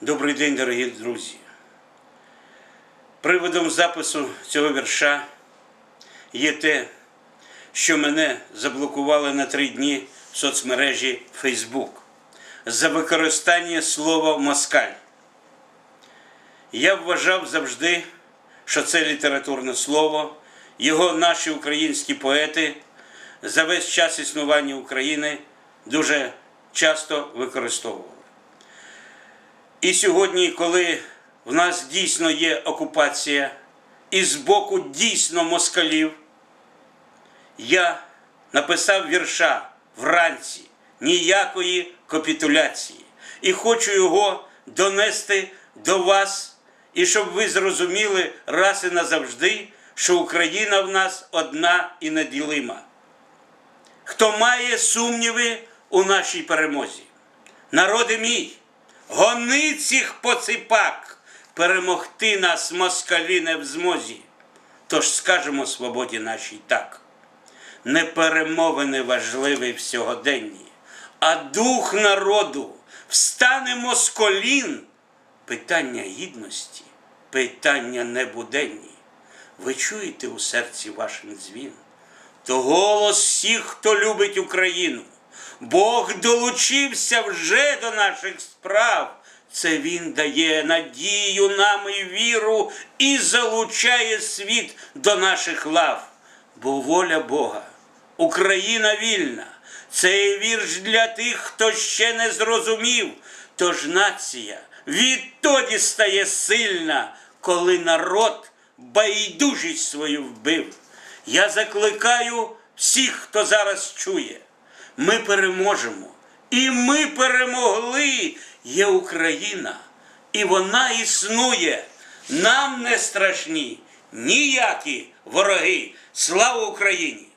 Добрий день, дорогі друзі. Приводом запису цього вірша є те, що мене заблокували на три дні в соцмережі Facebook за використання слова москаль. Я вважав завжди, що це літературне слово, його наші українські поети за весь час існування України дуже часто використовували. І сьогодні, коли в нас дійсно є окупація, і з боку дійсно москалів, я написав вірша вранці ніякої капітуляції. І хочу його донести до вас, і щоб ви зрозуміли раз і назавжди, що Україна в нас одна і неділима. Хто має сумніви у нашій перемозі? Народи мій, гони цих поципак, перемогти нас москалі не в змозі. Тож скажемо свободі нашій так. Не перемовини важливі в сьогоденні, а дух народу встанемо з колін. Питання гідності, питання небуденні. Ви чуєте у серці вашим дзвін? то голос всіх, хто любить Україну. Бог долучився вже до наших справ. Це Він дає надію нам і віру і залучає світ до наших лав. Бо воля Бога, Україна вільна. Це вірш для тих, хто ще не зрозумів. Тож нація відтоді стає сильна, коли народ байдужість свою вбив. Я закликаю всіх, хто зараз чує. Ми переможемо. І ми перемогли. Є Україна, і вона існує. Нам не страшні ніякі вороги. Слава Україні!